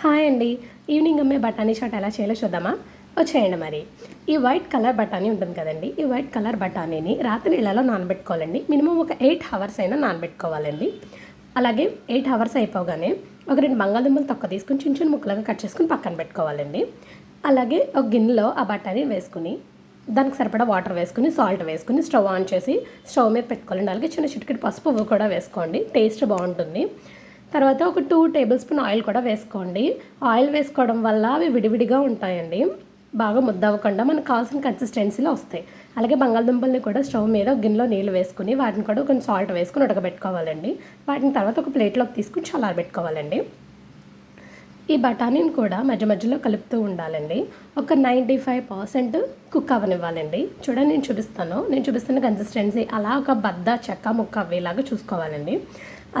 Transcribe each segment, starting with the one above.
Hi అండి. Evening అమ్మే బఠానీ షాట్ ఎలా చేయాలో చూద్దామా? వచ్చేయండి మరి. ఈ వైట్ కలర్ బఠానీ ఉంటుంది కదండి. ఈ వైట్ కలర్ బఠానీని రాత్రి నీళ్ళలో నానబెట్టుకోవాలండి. మినిమం ఒక ఎయిట్ అవర్స్ అయినా నానబెట్టుకోవాలండి. అలాగే ఎయిట్ అవర్స్ అయిపోగానే ఒక రెండు బంగాళదుంపలు తొక్క తీసుకుని చిన్న చిన్న ముక్కలుగా కట్ చేసుకుని పక్కన పెట్టుకోవాలండి. అలాగే ఒక గిన్నెలో ఆ బఠానీ వేసుకుని దానికి సరిపడా వాటర్ వేసుకుని సాల్ట్ వేసుకుని స్టవ్ ఆన్ చేసి స్టవ్ మీద పెట్టుకోవాలండి. అలాగే చిన్న చిటికెట్ పసుపు కూడా వేసుకోండి. టేస్ట్ బాగుంటుంది. తర్వాత ఒక టూ టేబుల్ స్పూన్ ఆయిల్ కూడా వేసుకోండి. ఆయిల్ వేసుకోవడం వల్ల అవి విడివిడిగా ఉంటాయండి. బాగా ముద్ద అవ్వకుండా మనకు కావాల్సిన కన్సిస్టెన్సీలో వస్తాయి. అలాగే బంగాళదుంపల్ని కూడా స్టవ్ మీద గిన్నెలో నీళ్ళు వేసుకుని వాటిని కూడా కొంచెం సాల్ట్ వేసుకుని ఉడకబెట్టుకోవాలండి. వాటిని తర్వాత ఒక ప్లేట్లోకి తీసుకుని చల్లారబెట్టుకోవాలండి ఈ బఠానీని కూడా మధ్య మధ్యలో కలుపుతూ ఉండాలండి. ఒక నైంటీ ఫైవ్ పర్సెంట్ కుక్ అవ్వనివ్వాలండి. చూడండి నేను చూపిస్తాను. నేను చూపిస్తున్న కన్సిస్టెన్సీ అలా ఒక బద్ద చెక్క ముక్క అవ్వేలాగా చూసుకోవాలండి.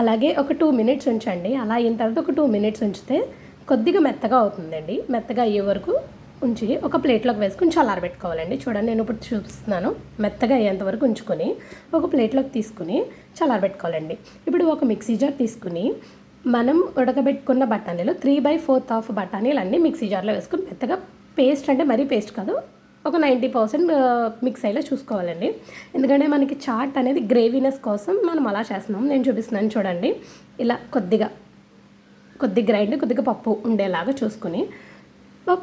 అలాగే ఒక టూ మినిట్స్ ఉంచండి. అలా అయిన తర్వాత ఒక టూ మినిట్స్ ఉంచితే కొద్దిగా మెత్తగా అవుతుందండి. మెత్తగా అయ్యే వరకు ఉంచి ఒక ప్లేట్లోకి వేసుకుని చల్లారబెట్టుకోవాలండి చూడండి నేను ఇప్పుడు చూపిస్తున్నాను. మెత్తగా అయ్యేంత వరకు ఉంచుకొని ఒక ప్లేట్లోకి తీసుకుని చల్లారబెట్టుకోవాలండి ఇప్పుడు ఒక మిక్సీ జార్ తీసుకుని మనం ఉడకబెట్టుకున్న బఠానీలు త్రీ బై ఫోర్త్ ఆఫ్ బఠానీలు అన్నీ మిక్సీ జార్లో వేసుకుని మెత్తగా పేస్ట్ అంటే మరీ పేస్ట్ కాదు ఒక నైంటీ పర్సెంట్ మిక్స్ అయ్యేలా చూసుకోవాలండి. ఎందుకంటే మనకి చాట్ అనేది గ్రేవీనెస్ కోసం మనం అలా చేస్తున్నాం. నేను చూపిస్తున్నాను చూడండి. ఇలా కొద్దిగా కొద్ది గ్రైండ్ కొద్దిగా పప్పు ఉండేలాగా చూసుకుని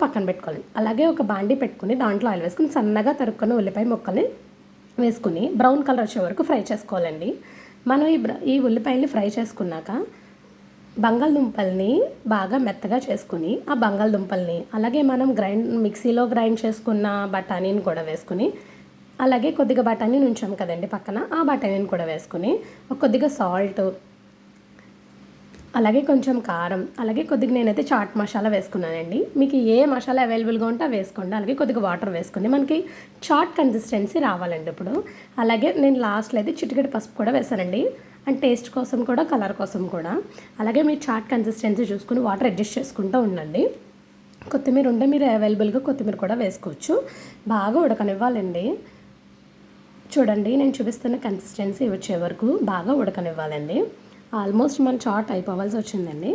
పక్కన పెట్టుకోవాలి. అలాగే ఒక బాండీ పెట్టుకుని దాంట్లో ఆయిల్ వేసుకుని సన్నగా తరుక్కున్న ఉల్లిపాయ ముక్కల్ని వేసుకుని బ్రౌన్ కలర్ వచ్చే వరకు ఫ్రై చేసుకోవాలండి. మనం ఈ ఈ ఉల్లిపాయల్ని ఫ్రై చేసుకున్నాక బంగాళదుంపల్ని బాగా మెత్తగా చేసుకుని ఆ బంగాళదుంపల్ని అలాగే మనం గ్రైండ్ మిక్సీలో గ్రైండ్ చేసుకున్న బఠానీని కూడా వేసుకుని అలాగే కొద్దిగా బఠానీ ఉంచాం కదండి పక్కన ఆ బఠానీని కూడా వేసుకుని కొద్దిగా సాల్ట్ అలాగే కొంచెం కారం అలాగే కొద్దిగా నేనైతే చాట్ మసాలా వేసుకున్నానండి. మీకు ఏ మసాలా అవైలబుల్గా ఉంటే వేసుకోండి అలాగే కొద్దిగా వాటర్ వేసుకుని మనకి చాట్ కన్సిస్టెన్సీ రావాలండి ఇప్పుడు. అలాగే నేను లాస్ట్లో అయితే చిటికెడు పసుపు కూడా వేసానండి అండ్ టేస్ట్ కోసం కూడా కలర్ కోసం కూడా. అలాగే మీరు చాట్ కన్సిస్టెన్సీ చూసుకుని వాటర్ అడ్జస్ట్ చేసుకుంటూ ఉండండి. కొత్తిమీర ఉంటే మీరు అవైలబుల్గా కొత్తిమీర కూడా వేసుకోవచ్చు. బాగా ఉడకనివ్వాలండి. చూడండి నేను చూపిస్తున్న కన్సిస్టెన్సీ వచ్చే వరకు బాగా ఉడకనివ్వాలండి. ఆల్మోస్ట్ మన చాట్ అయిపోవాల్సి వచ్చిందండి.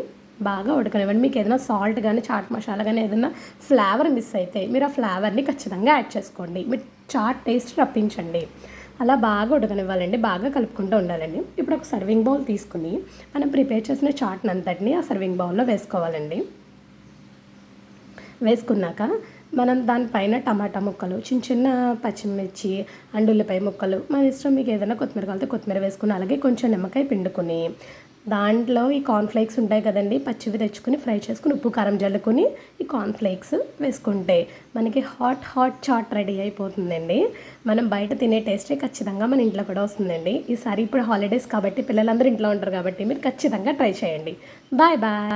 బాగా ఉడకనివ్వండి. మీకు ఏదైనా సాల్ట్ కానీ చాట్ మసాలా కానీ ఏదైనా ఫ్లేవర్ మిస్ అయితే మీరు ఆ ఫ్లేవర్ని ఖచ్చితంగా యాడ్ చేసుకోండి. మీరు చాట్ టేస్ట్ రప్పించండి. అలా బాగా ఉడకనివ్వాలండి బాగా కలుపుకుంటూ ఉండాలండి. ఇప్పుడు ఒక సర్వింగ్ బౌల్ తీసుకుని మనం ప్రిపేర్ చేసిన చాట్ని అంతటిని ఆ సర్వింగ్ బౌల్లో వేసుకోవాలండి. వేసుకున్నాక మనం దానిపైన టమాటా ముక్కలు చిన్న చిన్న పచ్చిమిర్చి అండ్ ఉల్లిపాయ ముక్కలు మన ఇష్టం మీకు ఏదైనా కొత్తిమీర కలితే కొత్తిమీర వేసుకుని అలాగే కొంచెం నిమ్మకాయ పిండుకొని దాంట్లో ఈ కార్న్ఫ్లేక్స్ ఉంటాయి కదండి పచ్చివి తెచ్చుకుని ఫ్రై చేసుకుని ఉప్పు కారం జల్లుకొని ఈ కార్న్ఫ్లేక్స్ వేసుకుంటే మనకి హాట్ హాట్ చాట్ రెడీ అయిపోతుందండి. మనం బయట తినే టేస్టే ఖచ్చితంగా మన ఇంట్లో కూడా వస్తుందండి. ఈసారి ఇప్పుడు హాలిడేస్ కాబట్టి పిల్లలందరూ ఇంట్లో ఉంటారు కాబట్టి మీరు ఖచ్చితంగా ట్రై చేయండి. Bye bye